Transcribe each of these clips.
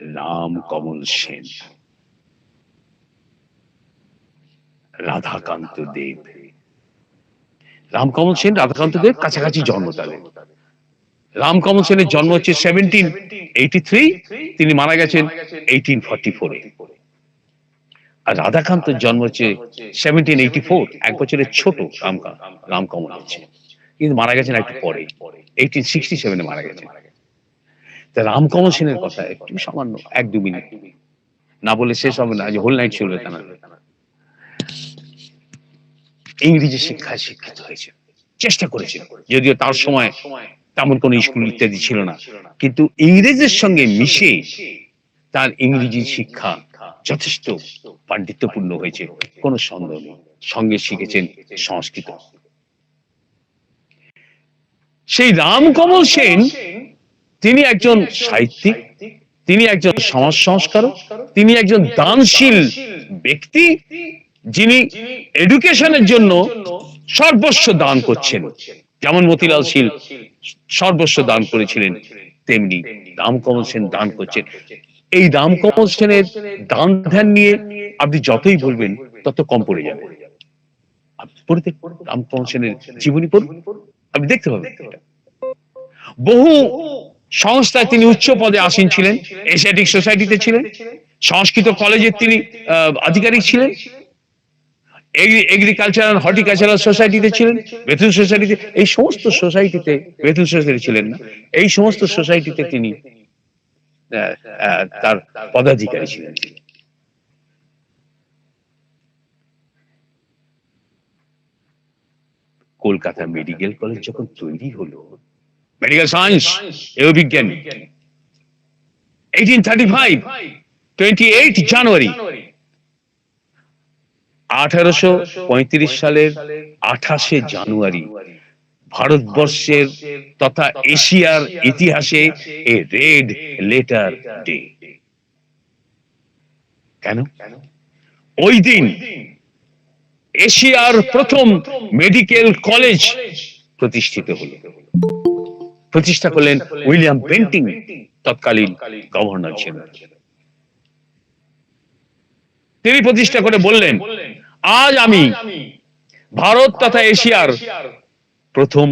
রাম কমল সেন। রাধাকান্ত দেব। রামকমল সেন, রাধাকান্ত দেব কাছাকাছি জন্ম তাদের রামকমল সেনের জন্ম হচ্ছে সেভেন্টিন এইটি থ্রি তিনি মারা গেছেন এইটিন ফর্টি ফোরে আর রাধাকান্তের জন্ম হচ্ছে সেভেন্টিন এইটি ফোর এক বছরের ছোট রাম রামকমল হচ্ছে। কিন্তু মারা গেছেন একটু পরে এইটিন সিক্সটি সেভেনে মারা গেছেন। রামকমল সেনের কথা একটু সামান্য এক দু মিনিট। না বলে শেষ হবে না আজ হোল নাইট চলবে তা না ইংরেজি শিক্ষায় শিক্ষিত হয়েছে চেষ্টা করেছিল যদিও তার সময় তেমন কোনো স্কুল ইত্যাদি ছিল না। কিন্তু ইংরেজের সঙ্গে মিশে তার ইংরেজি শিক্ষা যথেষ্ট পাণ্ডিত্যপূর্ণ হয়েছে কোনো সন্দেহ নেই। সঙ্গে শিখেছেন সংস্কৃত। সেই রামকমল সেন তিনি একজন সাহিত্যিক, তিনি একজন সমাজ সংস্কারক তিনি একজন দানশীল ব্যক্তি, যিনি এডুকেশনের জন্য সর্বস্ব দান করছেন। যেমন মতিলাল শীল সর্বস্ব দান করেছিলেন, তেমনি রামকমল সেন দান করছেন। এই রামকমল সেনের দান ধ্যান নিয়ে আপনি যতই বলবেন, তত কম পড়ে যাবে। দেখুন রামকমল সেনের জীবনী পড়ুন। আপনি দেখতে পাবেন বহু সংস্থায় তিনি উচ্চ পদে আসীন ছিলেন এশিয়াটিক সোসাইটিতে ছিলেন, সংস্কৃত কলেজের তিনি আধিকারিক ছিলেন এগ্রিকালচারাল হর্টিকালচারাল সোসাইটিতে ছিলেন বেথুন সোসাইটিতে এই সমস্ত সোসাইটিতে বেথুন সোসাইটি ছিলেন না, এই সমস্ত সোসাইটিতে তিনি তার পদাধিকারী ছিলেন। কলকাতা মেডিকেল কলেজ যখন তৈরি হলো মেডিকেল সায়েন্স এও বিজ্ঞান eighteen thirty five twenty eight January আঠারোশো পঁয়ত্রিশ সালের আঠাশে জানুয়ারি ভারতবর্ষের তথা এশিয়ার ইতিহাসে এ রেড লেটার ডে। কেন? ওই দিন এশিয়ার প্রথম মেডিকেল কলেজ প্রতিষ্ঠিত হলো। প্রতিষ্ঠা করলেন উইলিয়াম পেন্টিং তৎকালীন গভর্নর ছিলেন। তিনি প্রতিষ্ঠা করে বললেন আজ আমি ভারত তথা এশিয়ার প্রথম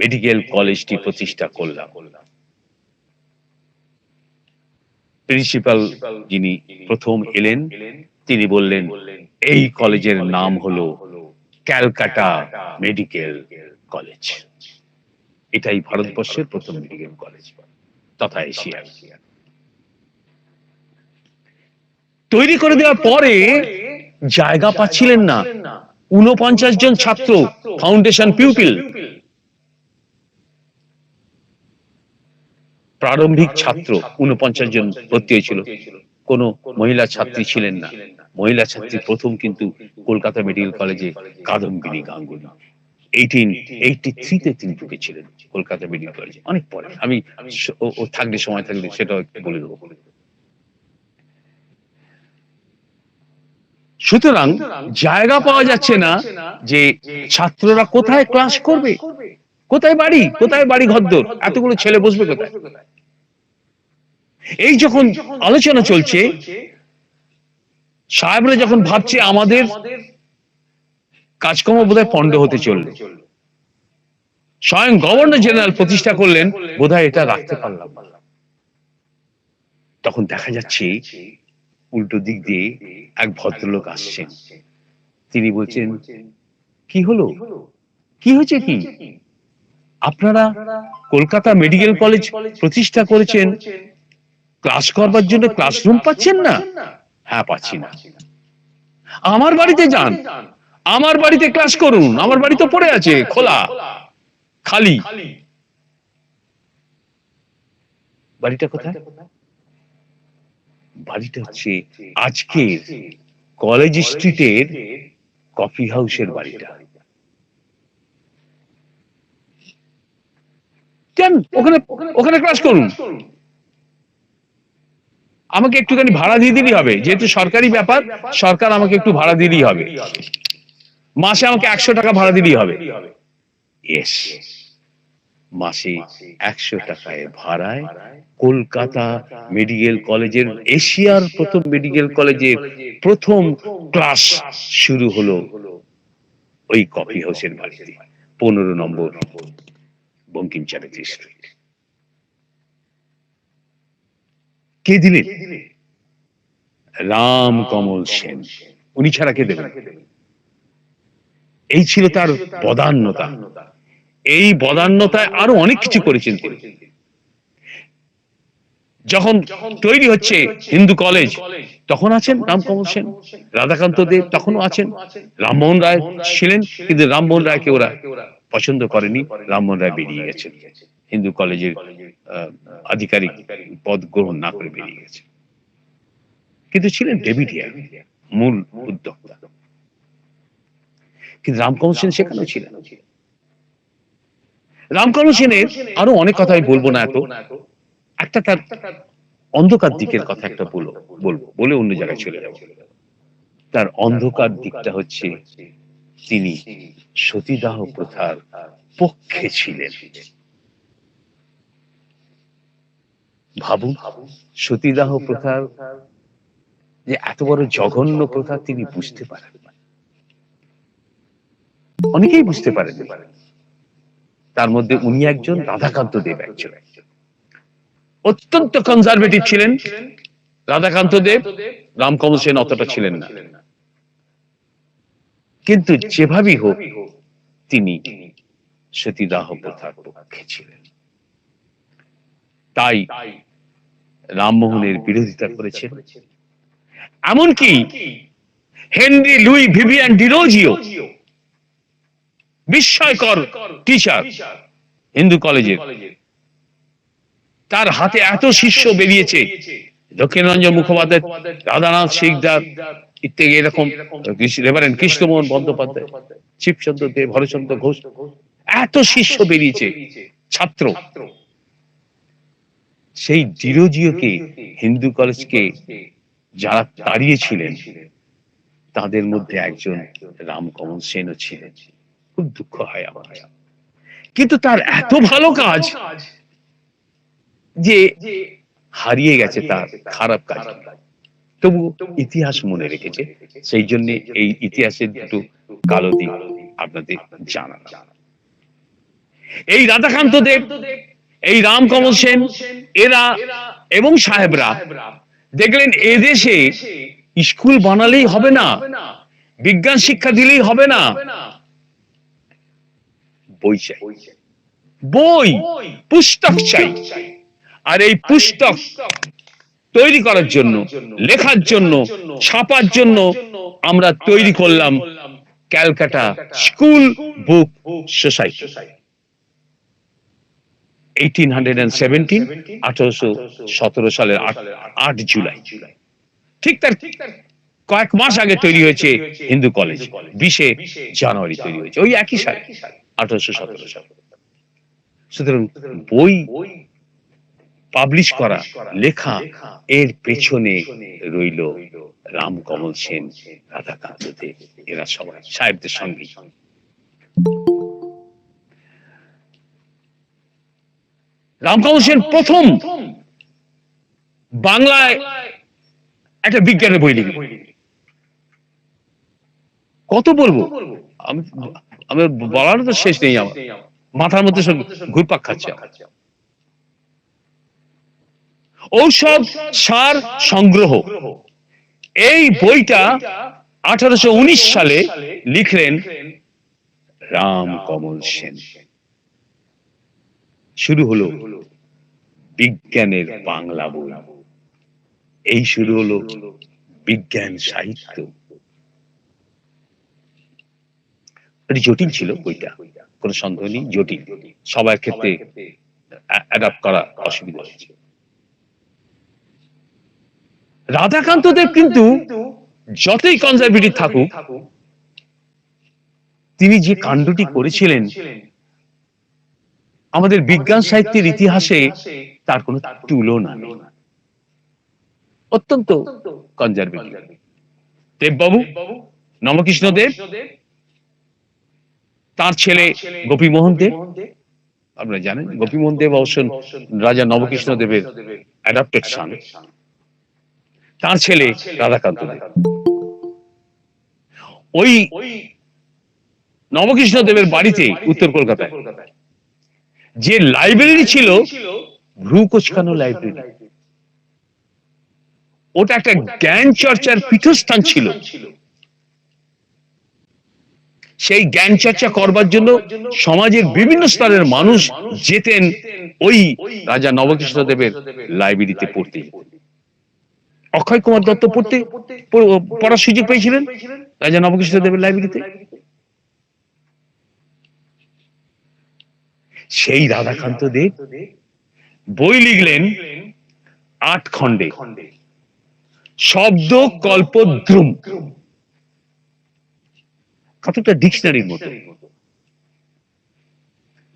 মেডিকেল কলেজটি প্রতিষ্ঠা করলাম। প্রিন্সিপাল যিনি প্রথম এলেন তিনি বললেন এই কলেজের নাম হলো ক্যালকাটা মেডিকেল কলেজ এটাই ভারতবর্ষের প্রথম মেডিকেল কলেজ তথা এশিয়ার তৈরি করে দেওয়ার পরে জায়গা পাচ্ছিলেন না। উনপঞ্চাশ জন ছাত্র ফাউন্ডেশন পিউপিল প্রারম্ভিক ছাত্র উনপঞ্চাশ জন ভর্তি হয়েছিল। কোনো মহিলা ছাত্রী ছিলেন না। মহিলা ছাত্রী প্রথম কিন্তু কলকাতা মেডিকেল কলেজে কাদম্বিনী গাঙ্গুলি। এইটিন এইটি থ্রিতে তিনি ঢুকেছিলেন কলকাতা মেডিকেল কলেজে অনেক পরে। আমি ও- থাকলে সময় থাকলে একটু বলে দেবো। সুতরাং জায়গা পাওয়া যাচ্ছে না যে ছাত্ররা কোথায় ক্লাস করবে? কোথায় বাড়ি? কোথায় বাড়ি? ঘরদোর? এতগুলো ছেলে বসবে কোথায়? এই যখন আলোচনা চলছে সাহেবরা যখন ভাবছে আমাদের কাজকর্ম বোধহয় পণ্ড হতে চলবে স্বয়ং গভর্নর জেনারেল প্রতিষ্ঠা করলেন বোধহয় এটা রাখতে পারলাম। তখন দেখা যাচ্ছে উল্টো দিক দিয়ে এক ভদ্রলোক আসছেন। তিনি বলছেন কি হলো? কি হয়েছে কি আপনারা কলকাতা মেডিকেল কলেজ প্রতিষ্ঠা করেছেন। ক্লাস করবার জন্য ক্লাসরুম পাচ্ছেন না? হ্যাঁ পাচ্ছি না। আমার বাড়িতে যান। আমার বাড়িতে ক্লাস করুন। আমার বাড়ি তো পড়ে আছে খোলা খালি। বাড়িটা কোথায়? বাড়িটা হচ্ছে আজকের কলেজ স্ট্রিটের কফি হাউসের বাড়িটা। কেন? ওখানে ওখানে ক্লাস করুন। আমাকে একটুখানি ভাড়া দিয়ে দিলেই হবে। যেহেতু সরকারি ব্যাপার সরকার আমাকে একটু ভাড়া দিলেই হবে। মাসে আমাকে একশো টাকা ভাড়া দিলেই হবে। মাসে একশো টাকায় ভাড়ায় কলকাতা মেডিকেল কলেজের এশিয়ার প্রথম মেডিকেল কলেজের প্রথম ক্লাস শুরু হলো ওই কফি হাউসের বাড়িতে, পনেরো নম্বর বঙ্কিম চ্যাটার্জি স্ট্রিট কে দিলেন? রাম কমল সেন। উনি ছাড়া কে দেবেন? এই ছিল তার বদান্যতা। এই বদান্যতায় আরও অনেক কিছু করেছেন তিনি। যখন তৈরি হচ্ছে হিন্দু কলেজ, তখন আছেন রামকমল সেন, রাধাকান্ত দেব তখনও আছেন রামমোহন রায় ছিলেন, কিন্তু রামমোহন রায়কে ওরা পছন্দ করেনি, রামমোহন রায় বেরিয়ে গেছেন। হিন্দু কলেজের আধিকারিক পদ গ্রহণ না করে বেরিয়ে গেছে কিন্তু ছিলেন ডেভিডিয়া মূল উদ্যোক্তা। কিন্তু রামকমল সেন সেখানেও ছিলেন। রামকমল সেনের আরও অনেক কথা আমি বলব না এত। একটা তার অন্ধকার দিকের কথা একটা বলো বলব। বলে অন্য জায়গায় চলে যাব। তার অন্ধকার দিকটা হচ্ছে তিনি সতীদাহ প্রথার পক্ষে ছিলেন। ভাবুন সতীদাহ প্রথার যে এত বড় জঘন্য প্রথা তিনি বুঝতে পারেন। অনেকেই বুঝতে পারেন তার মধ্যে উনি একজন রাধাকান্ত দেব একজন। অত্যন্ত কনজারভেটিভ ছিলেন। রাধাকান্ত দেব, রামকমল সেন অতটা ছিলেন না। কিন্তু যেভাবেই হোক, তিনি সতীদাহ প্রথার পক্ষে ছিলেন। তাই রামমোহনের বিরোধিতা করেছেন। এমনকি হেনরি লুই ভিভিয়ান ডিরোজিও বিস্ময়কর টিচার হিন্দু কলেজের তার হাতে এত শিষ্য বেরিয়েছে। দক্ষিণরঞ্জন মুখোপাধ্যায় রাধানাথ শিকদার ইত্যাদি এরকম রেভারেন্ড কৃষ্ণমোহন বন্দ্যোপাধ্যায় শিবচন্দ্র দেব হরচন্দ্র ঘোষ এত শিষ্য বেরিয়েছে। ছাত্র। সেই ডিরোজিওকে হিন্দু কলেজকে যারা তাড়িয়েছিলেন তাদের মধ্যে একজন রামকমল সেনও ছিলেন। খুব দুঃখ হয় আমার। কিন্তু তার এত ভালো কাজ যে হারিয়ে গেছে তার, খারাপ কাজ। তবু ইতিহাস মনে রেখেছে। সেই জন্য এই ইতিহাসের দুটো কালো দিক আপনাদের জানানো এই রাধাকান্ত দেব, এই রামকমল সেন, এরা এবং সাহেবরা দেখলেন এদেশে স্কুল বানালেই হবে না, বিজ্ঞান শিক্ষা দিলেই হবে না বই চাই। বই পুস্তক চাই। আর এই পুস্তক তৈরি করার জন্য লেখার জন্য ছাপার জন্য আমরা তৈরি করলাম Calcutta school book society. Eighteen hundred and seventeen আঠারোশো সতেরো সালের আট- আট জুলাই। ঠিক তার কয়েক মাস আগে তৈরি হয়েছে হিন্দু কলেজ বিশে জানুয়ারি তৈরি হয়েছে। ওই একই সাল। আঠারোশো সতেরো সাল। সুতরাং বই পাবলিশ করা লেখা এর পেছনে রইল রাম কমল সেন রাধাকান্ত দেব এরা সবাই সাহেবদের সঙ্গে। রামকমল সেন প্রথম বাংলায় একটা বিজ্ঞানের বই লিখল কত বলব? আমি আমি বলার তো শেষ নেই আমার। মাথার মধ্যে সব ঘুরপাক খাচ্ছে ঔষধ সার সংগ্রহ। এই বইটা আঠারোশো উনিশ সালে লিখলেন রাম কমল সেন। শুরু হলো বিজ্ঞানের বাংলা বই। এই শুরু হলো বিজ্ঞান সাহিত্য। এটি জটিল ছিল বইটা। কোনো সন্দেহ নেই, জটিল। সবার ক্ষেত্রে অ্যাডাপ্ট করা অসুবিধা হয়েছে। রাধাকান্ত দেব কিন্তু যতই কনজারভেটিভ থাকুক, তিনি যে কাণ্ডটি করেছিলেন, আমাদের বিজ্ঞান সাহিত্যের ইতিহাসে তার কোনো তুলনা নেই। অত্যন্ত কনজারভেটিভ দেববাবু, নমকৃষ্ণ দেব। তার ছেলে গোপীমোহন দেব আপনারা জানেন গোপীমোহন দেব অবশ্য রাজা নবকৃষ্ণ দেবের অ্যাডাপ্টেড সান তার ছেলে রাধাকান্ত দেব। ওই নবকৃষ্ণ দেবের বাড়িতে উত্তর কলকাতায়। যে লাইব্রেরি ছিল ভ্রু কোচকানো লাইব্রেরি ওটা একটা জ্ঞান চর্চার পীঠস্থান ছিল। সেই জ্ঞান চর্চা করবার জন্য সমাজের বিভিন্ন স্তরের মানুষ যেতেন ওই রাজা নবকৃষ্ণ দেবের লাইব্রেরিতে পড়তে। অক্ষয় কুমার দত্ত পড়তে? পড়ার সুযোগ পেয়েছিলেন রাজা নবকৃষ্ণ দেবের লাইব্রেরিতে? সেই রাধাকান্ত দেব বই লিখলেন আট খণ্ডে। শব্দ কল্পদ্রুম কতটা ডিকশনারির মতো?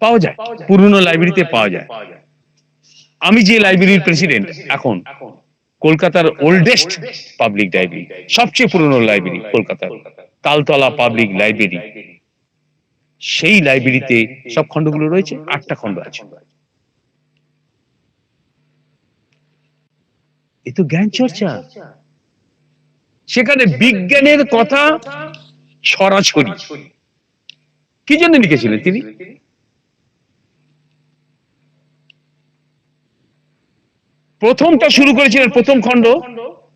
পাওয়া যায়। পুরনো লাইব্রেরিতে পাওয়া যায়। আমি যে লাইব্রেরির প্রেসিডেন্ট এখন কলকাতার ওল্ডেস্ট পাবলিক লাইব্রেরি সবচেয়ে পুরনো লাইব্রেরি কলকাতার তালতলা পাবলিক লাইব্রেরি সেই লাইব্রেরিতে সব খণ্ডগুলো রয়েছে? আটটা খণ্ড আছে। এ তো জ্ঞান চর্চা। সেখানে বিজ্ঞানের কথা ছড়াছড়ি কি জন্য লিখেছিলেন তিনি? প্রথমটা শুরু করেছিলেন প্রথম খণ্ড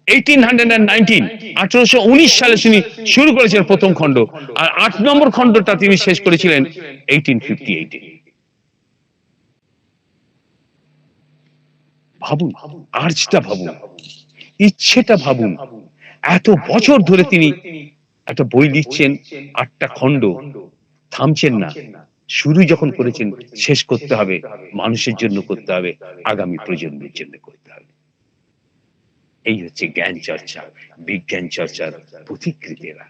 এইটিন হান্ড্রেড নাইনটিন আঠারোশো উনিশ সালে তিনি শুরু করেছিলেন প্রথম খণ্ড আর আট নম্বর খণ্ডটা তিনি শেষ করেছিলেন এইটিন ফিফটি এইটে ভাবুন আর্জটা ভাবুন ইচ্ছেটা ভাবুন এত বছর ধরে তিনি একটা বই লিখছেন আটটা খণ্ড। থামছেন না। শুরু যখন করেছেন শেষ করতে হবে মানুষের জন্য করতে হবে আগামী প্রজন্মের জন্য করতে হবে। এই হচ্ছে জ্ঞান চর্চা বিজ্ঞান চর্চার প্রতিকৃতিরা।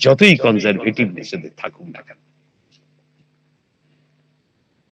যতই কনজারভেটিভ থাকুক না কেন